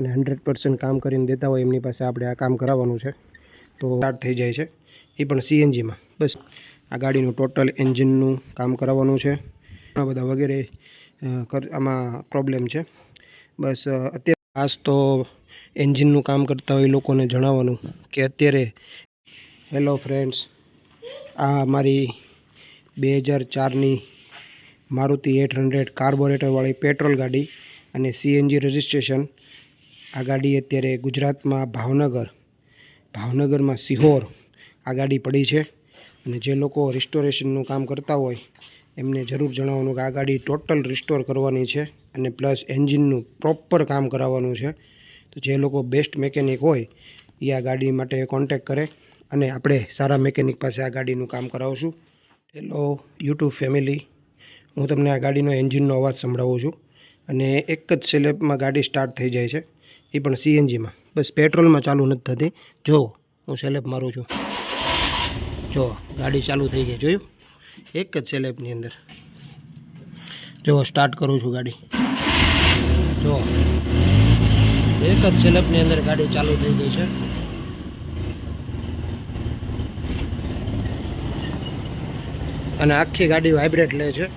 અને hundred percent કામ કરીને દેતા હોય એમની પાસે આપણે આ કામ કરાવવાનું છે. તો સ્ટાર્ટ થઈ જાય છે. એ પણ સીએનજીમાં બસ. આ ગાડીનું ટોટલ એન્જિનનું કામ કરાવવાનું છે. ઘણા બધા વગેરે આમાં પ્રોબ્લેમ છે. બસ અત્યારે ખાસ તો એન્જિનનું કામ કરતા હોય લોકોને જણાવવાનું કે અત્યારે હેલો ફ્રેન્ડ્સ આ મારી બે હજાર ચારની મારુતિ એટ હંડ્રેડ કાર્બોરેટરવાળી પેટ્રોલ ગાડી અને સીએનજી રજિસ્ટ્રેશન આ ગાડી અત્યારે ગુજરાતમાં ભાવનગર, ભાવનગરમાં સિહોર આ ગાડી પડી છે અને જે લોકો રિસ્ટોરેશનનું કામ કરતા હોય એમને જરૂર જણાવવાનું કે આ ગાડી ટોટલ રિસ્ટોર કરવાની છે અને પ્લસ એન્જિનનું પ્રોપર કામ કરાવવાનું છે. તો જે લોકો બેસ્ટ મેકેનિક હોય એ આ ગાડી માટે કોન્ટેક કરે અને આપણે સારા મેકેનિક પાસે આ ગાડીનું કામ કરાવશું. હેલો યુટ્યુબ ફેમિલી હું તમને આ ગાડીનો એન્જિનનો અવાજ સંભળાવું છું અને એક જ સિલેબમાં ગાડી સ્ટાર્ટ થઈ જાય છે. એ પણ સીએનજીમાં બસ પેટ્રોલમાં ચાલુ નથી થતી. જો, હું સેલેબ મારું છું. જો, ગાડી ચાલુ થઈ ગઈ. જોયું? એક જ સેલેબની અંદર. જો સ્ટાર્ટ કરું છું ગાડી. જો, એક જ સેલેબની અંદર ગાડી ચાલુ થઈ ગઈ છે. અને આખી ગાડી વાઇબ્રેટ લે છે.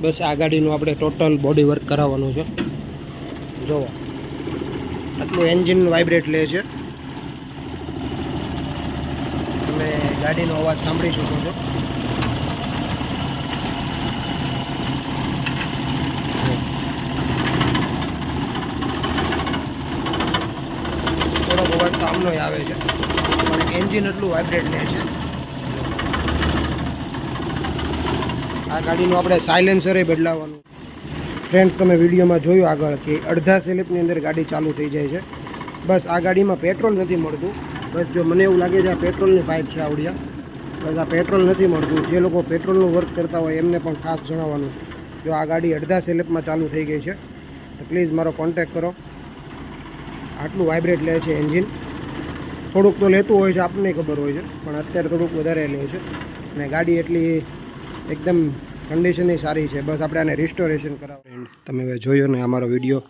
બસ આ ગાડીનું આપણે ટોટલ બોડી વર્ક કરાવવાનું છે. જોવો આટલું એન્જિન વાઇબ્રેટ લે છે. તમે ગાડીનો અવાજ સાંભળી શકો છો. થોડોક અવાજ તો આમનો આવે છે. પણ એન્જિન એટલું વાઇબ્રેટ લે છે. આ ગાડીનું આપણે સાયલેન્સરે બદલાવવાનું ફ્રેન્ડ્સ, તમે વિડીયોમાં જોયું આગળ કે અડધા સ્લેપની અંદર ગાડી ચાલુ થઈ જાય છે. બસ આ ગાડીમાં પેટ્રોલ નથી મળતું. બસ જો મને એવું લાગે છે આ પેટ્રોલની પાઇપ છે આવડિયા. બસ આ પેટ્રોલ નથી મળતું. જે લોકો પેટ્રોલનું વર્ક કરતા હોય એમને પણ ખાસ જણાવવાનું. જો આ ગાડી અડધા સ્લેપમાં ચાલુ થઈ ગઈ છે, તો પ્લીઝ મારો કોન્ટેક કરો. આટલું વાઇબ્રેટ લે છે એન્જિન થોડુંક તો લેતું હોય છે આપણને ખબર હોય છે, પણ અત્યારે થોડુંક વધારે લે છે. અને ગાડી એટલી એકદમ કન્ડિશનય સારી છે. બસ આપણે આને રિસ્ટોરેશન કરાવવાનું તમે હવે જોયો ને અમારો વીડિયો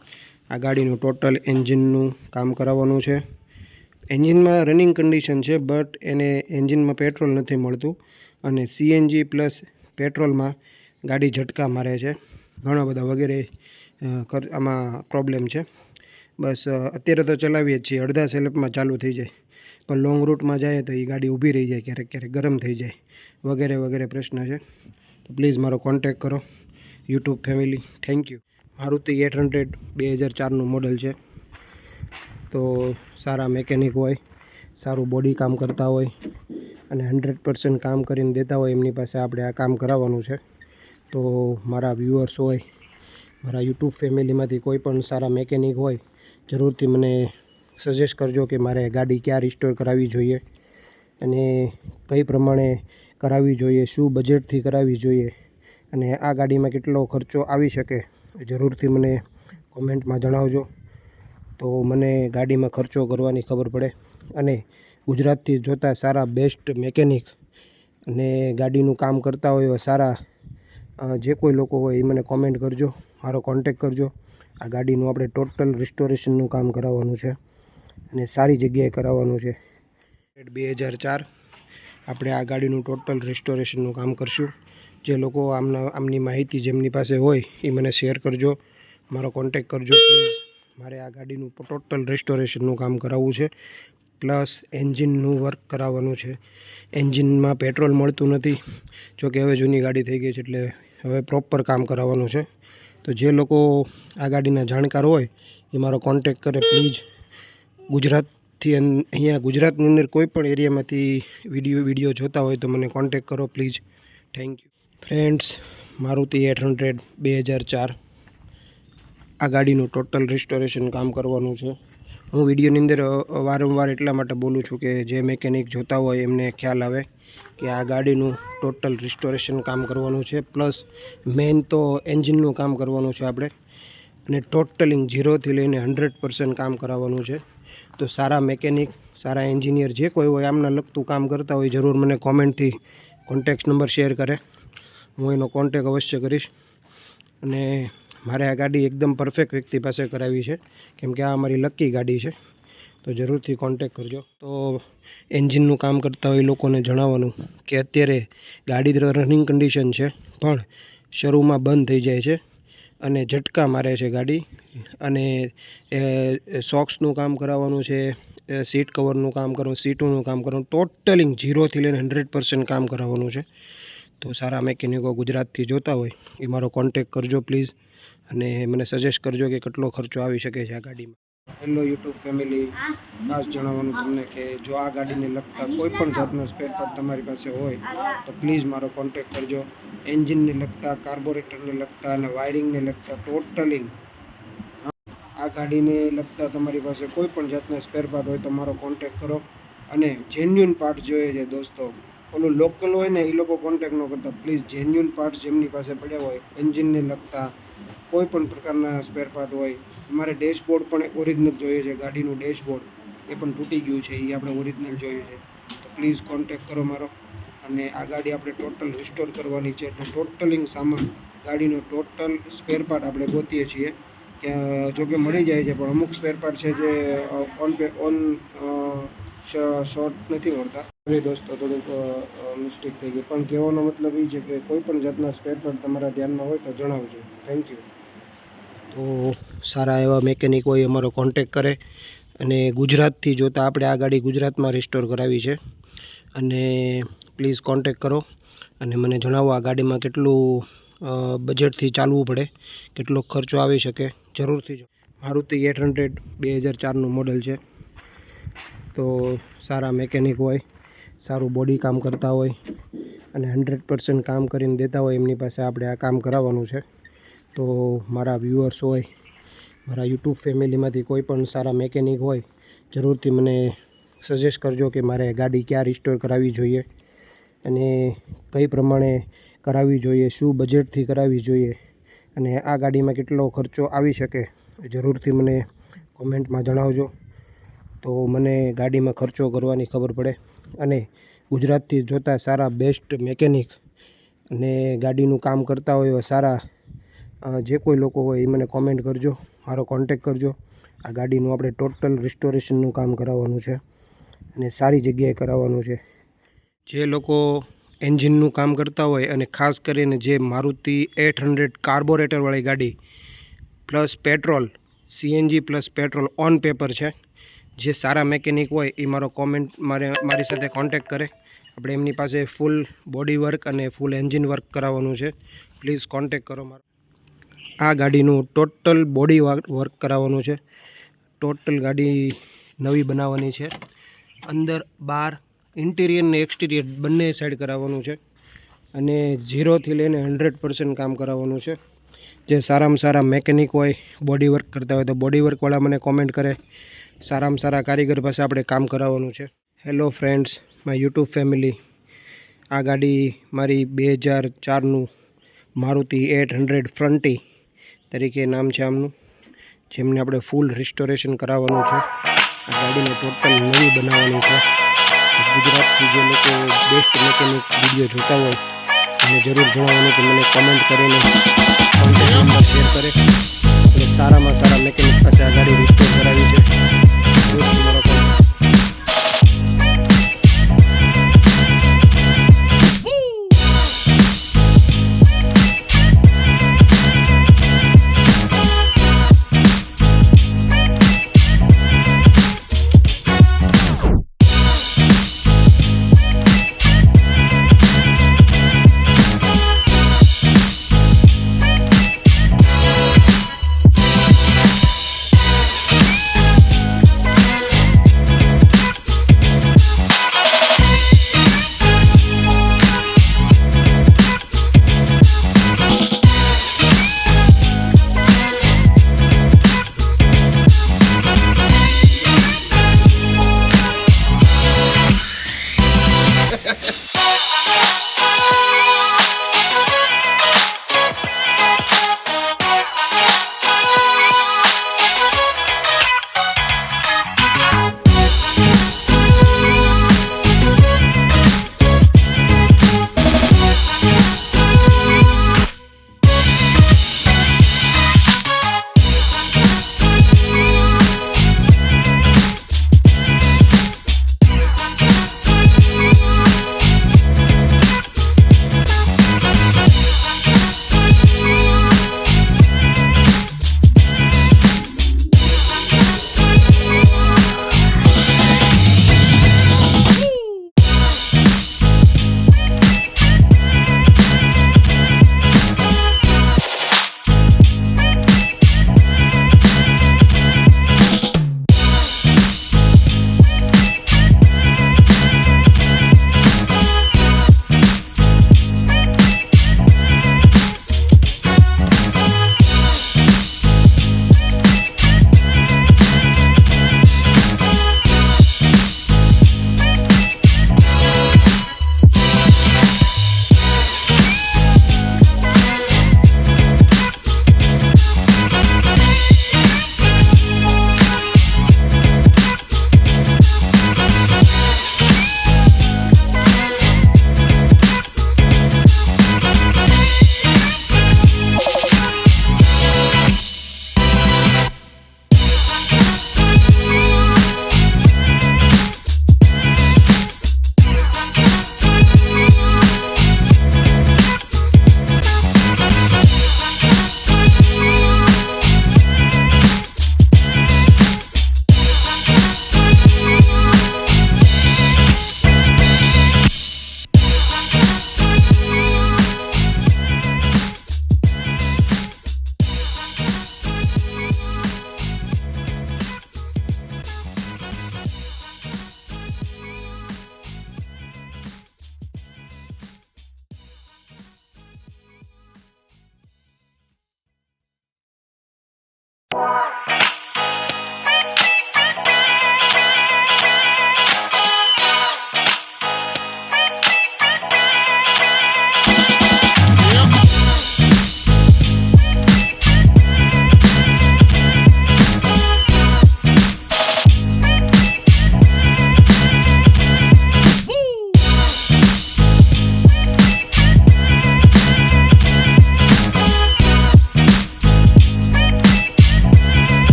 આ ગાડીનું ટોટલ એન્જિનનું કામ કરાવવાનું છે. એન્જિનમાં રનિંગ કન્ડિશન છે બટ એને એન્જિનમાં પેટ્રોલ નથી મળતું. અને સીએનજી પ્લસ પેટ્રોલમાં ગાડી ઝટકા મારે છે. ઘણા બધા વગેરે આમાં પ્રોબ્લેમ છે. બસ અત્યારે તો ચલાવીએ જ છીએ. અડધા સેલેપમાં ચાલુ થઈ જાય. પણ લોંગ રૂટમાં જાય તો એ ગાડી ઊભી રહી જાય, ક્યારેક ક્યારેક ગરમ થઈ જાય. વગેરે વગેરે પ્રશ્ન છે. તો પ્લીઝ મારો કોન્ટેક કરો. YouTube family thank you Maruti eight hundred બે હજાર ચારનું મોડલ છે. તો સારા મેકેનિક હોય, સારું બોડી કામ કરતા હોય અને હંડ્રેડ પર્સન્ટ કામ કરીને દેતા હોય એમની પાસે આપણે આ કામ કરાવવાનું છે. તો મારા વ્યૂઅર્સ હોય, મારા યુટ્યુબ ફેમિલીમાંથી કોઈ પણ સારા મેકેનિક હોય, જરૂરથી મને સજેસ્ટ કરજો કે મારે ગાડી ક્યાં રિસ્ટોર કરાવવી જોઈએ. અને કઈ પ્રમાણે કરાવવી જોઈએ, શું બજેટથી કરાવવી જોઈએ અને આ ગાડીમાં કેટલો ખર્ચો આવી શકે જરૂરથી મને કોમેન્ટમાં જણાવજો. તો મને ગાડીમાં ખર્ચો કરવાની ખબર પડે અને ગુજરાતથી જોતા સારા બેસ્ટ મેકેનિક અને ગાડીનું કામ કરતા હોય સારા જે કોઈ લોકો હોય એ મને કોમેન્ટ કરજો, મારો કોન્ટેક કરજો. આ ગાડીનું આપણે ટોટલ રિસ્ટોરેશનનું કામ કરાવવાનું છે અને સારી જગ્યાએ કરાવવાનું છે. બે હજાર ચાર આપણે આ ગાડીનું ટોટલ રિસ્ટોરેશનનું કામ કરશું. જે લોકો આમના, આમની માહિતી જેમની પાસે હોય એ મને શેર કરજો. મારો કોન્ટેક કરજો મારે આ ગાડીનું ટોટલ રિસ્ટોરેશનનું કામ કરાવવું છે. પ્લસ એન્જિનનું વર્ક કરાવવાનું છે. એન્જિનમાં પેટ્રોલ મળતું નથી. જોકે હવે જૂની ગાડી થઈ ગઈ છે એટલે હવે પ્રોપર કામ કરાવવાનું છે. તો જે લોકો આ ગાડીના જાણકાર હોય એ મારો કોન્ટેક કરે પ્લીઝ ગુજરાતથી અન- અહીંયા ગુજરાતની અંદર કોઈ પણ એરિયામાંથી વીડિયો વીડિયો જોતા હોય તો મને કોન્ટેક કરો please thank you friends Maruti eight hundred બે હજાર ચાર. આ ગાડીનું ટોટલ રિસ્ટોરેશન કામ કરવાનું છે. હું વિડીયોની અંદર વારંવાર એટલા માટે બોલું છું કે જે મેકેનિક જોતા હોય એમને ખ્યાલ આવે કે આ ગાડીનું ટોટલ રિસ્ટોરેશન કામ કરવાનું છે. પ્લસ મેઇન તો એન્જિનનું કામ કરવાનું છે આપણે. અને ટોટલિંગ ઝીરોથી લઈને હંડ્રેડ પર્સન્ટ કામ કરાવવાનું છે. તો સારા મેકેનિક સારા એન્જિનિયર જે કોઈ હોય આમના લગતું કામ કરતા હોય જરૂર મને કોમેન્ટથી કોન્ટેક્ટ નંબર શેર કરે. હું એનો કોન્ટેક અવશ્ય કરીશ. અને મારે આ ગાડી એકદમ પરફેક્ટ વ્યક્તિ પાસે કરાવી છે. કેમ કે આ અમારી લકી ગાડી છે. તો જરૂરથી કોન્ટેક કરજો. તો એન્જિનનું કામ કરતા હોય લોકોને જણાવવાનું કે અત્યારે ગાડી રનિંગ કન્ડિશન છે, પણ શરૂમાં બંધ થઈ જાય છે. અને ઝટકા મારે છે ગાડી. અને સોક્સનું કામ કરાવવાનું છે સીટ કવરનું કામ કરવું સીટોનું કામ કરવું ટોટલિંગ ઝીરોથી લઈને હંડ્રેડ પર્સન્ટ કામ કરાવવાનું છે. તો સારા મેકેનિકો ગુજરાતથી જોતા હોય, એ મારો કોન્ટેક કરજો પ્લીઝ. અને મને સજેસ્ટ કરજો કે કેટલો ખર્ચો આવી શકે છે આ ગાડીમાં. હેલો યુટ્યુબ ફેમિલી ખાસ જણાવવાનું તમને કે જો આ ગાડીને લગતા કોઈ પણ જાતનો સ્પેર પાર્ટ તમારી પાસે હોય તો પ્લીઝ મારો કોન્ટેક કરજો. એન્જિનને લગતા કાર્બોરેટરને લગતા અને વાયરિંગને લગતા ટોટલિંગ આ ગાડીને લગતા તમારી પાસે કોઈ પણ જાતના સ્પેર પાર્ટ હોય તો મારો કોન્ટેક કરો. અને જેન્યુન પાર્ટ જોઈએ છે દોસ્તો. ઓલું લોકલ હોય ને એ લોકો કોન્ટેક ન કરતા. પ્લીઝ જેન્યુન પાર્ટ જેમની પાસે પડ્યા હોય એન્જિનને લગતા કોઈ પણ પ્રકારના સ્પેર પાર્ટ હોય, અમારે ડેશબોર્ડ પણ ઓરિજિનલ જોઈએ છે, ગાડીનું ડેશબોર્ડ એ પણ તૂટી ગયું છે એ આપણે ઓરિજિનલ જોઈએ છે. તો પ્લીઝ કોન્ટેક કરો મારો. અને આ ગાડી આપણે ટોટલ રિસ્ટોર કરવાની છે, એટલે ટોટલિંગ સામાન, ગાડીનો ટોટલ સ્પેર પાર્ટ આપણે ગોતીએ છીએ. કે જોકે મળી જાય છે, પણ અમુક સ્પેર પાર્ટ છે જે ઓન પે ઓન શોર્ટ નથી મળતા. સોરી દોસ્તો, થોડુંક મિસ્ટેક થઈ ગઈ. પણ કહેવાનો મતલબ એ છે કે કોઈ પણ જાતના સ્પેર પાર્ટ તમારા ધ્યાનમાં હોય તો જણાવજો. થેન્ક યુ તો સારા એવા મેકેનિક હોય અમારો કોન્ટેક કરે અને ગુજરાતથી જોતાં આપણે આ ગાડી ગુજરાતમાં રિસ્ટોર કરાવી છે. અને પ્લીઝ કોન્ટેક કરો અને મને જણાવો આ ગાડીમાં કેટલું બજેટથી ચાલવું પડે, કેટલો ખર્ચો આવી શકે. જરૂરથી જો. મારુતિ એટ હંડ્રેડ બે હજાર ચારનું મોડલ છે. તો સારા મેકેનિક હોય, સારું બોડી કામ કરતા હોય અને હંડ્રેડ પર્સન્ટ કામ કરીને દેતા હોય એમની પાસે આપણે આ કામ કરાવવાનું છે. તો મારા વ્યૂઅર્સ હોય, મારા યુટ્યુબ ફેમિલીમાંથી કોઈ પણ સારા મેકેનિક હોય, જરૂરથી મને સજેસ્ટ કરજો કે મારે ગાડી ક્યાં રિસ્ટોર કરાવવી જોઈએ અને કઈ પ્રમાણે કરાવવી જોઈએ, શું બજેટથી કરાવવી જોઈએ અને આ ગાડીમાં કેટલો ખર્ચો આવી શકે જરૂરથી મને કોમેન્ટમાં જણાવજો. તો મને ગાડીમાં ખર્ચો કરવાની ખબર પડે અને ગુજરાતથી જોતા સારા બેસ્ટ મેકેનિક અને ગાડીનું કામ કરતા હોય એવા સારા જે કોઈ લોકો હોય એ મને કોમેન્ટ કરજો, મારો કોન્ટેક કરજો. આ ગાડીનું આપણે ટોટલ રિસ્ટોરેશનનું કામ કરાવવાનું છે અને સારી જગ્યાએ કરાવવાનું છે. જે લોકો એન્જિનનું કામ કરતા હોય અને ખાસ કરીને જે મારુતિ એટ હંડ્રેડ કાર્બોરેટરવાળી ગાડી plus petrol CNG plus petrol on paper છે જે સારા મેકેનિક હોય એ મારો કોમેન્ટ મારે, મારી સાથે કોન્ટેક કરે. આપણે એમની પાસે ફૂલ બોડી વર્ક અને ફૂલ એન્જિન વર્ક કરાવવાનું છે. પ્લીઝ કોન્ટેક કરો મારો. આ ગાડીનું ટોટલ બોડી વર્ક કરાવવાનું છે. ટોટલ ગાડી નવી બનાવવાની છે. અંદર બાર ઇન્ટિરિયર ને એક્સટિરિયર બંને સાઈડ કરાવવાનું છે. અને ઝીરોથી લઈને હંડ્રેડ પર્સન્ટ કામ કરાવવાનું છે. જે સારામાં સારા મેકેનિક હોય બોડી વર્ક કરતા હોય તો બોડી વર્કવાળા મને કોમેન્ટ કરે. સારામાં સારા કારીગર પાસે આપણે કામ કરાવવાનું છે. Hello friends my YouTube family આ ગાડી મારી બે હજાર ચારનું મારુતિ એટ હંડ્રેડ ફ્રન્ટી તરીકે નામ છે આમનું, જેમને આપણે ફૂલ રિસ્ટોરેશન કરાવવાનું છે. આ ગાડીને ટોટલ નવી બનાવવાની છે. ગુજરાતથી જે લોકો બેસ્ટ મેકેનિક વીડિયો જોતા હોય એને જરૂર જણાવવાનું કે મને કોમેન્ટ કરીને સારામાં સારા મેકેનિક પાસે આ રિસ્ટોર કરાવી છે.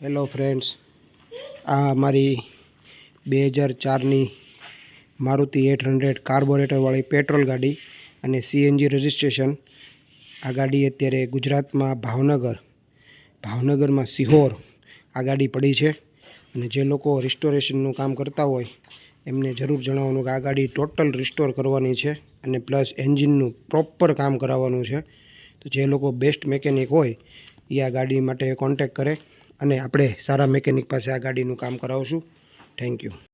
હેલો ફ્રેન્ડ્સ, આ અમારી બે હજાર ચારની મારુતિ એટ હંડ્રેડ કાર્બોરેટરવાળી પેટ્રોલ ગાડી અને સીએનજી રજિસ્ટ્રેશન. આ ગાડી અત્યારે ગુજરાતમાં ભાવનગર, ભાવનગરમાં સિહોર આ ગાડી પડી છે અને જે લોકો રિસ્ટોરેશનનું કામ કરતા હોય એમને જરૂર જણાવવાનું કે આ ગાડી ટોટલ રિસ્ટોર કરવાની છે અને પ્લસ એન્જિનનું પ્રોપર કામ કરાવવાનું છે. તો જે લોકો બેસ્ટ મેકેનિક હોય એ આ ગાડી માટે કોન્ટેક કરે. અને આપણે સારા મેકેનિક પાસે આ ગાડીનું કામ કરાવશું. Thank you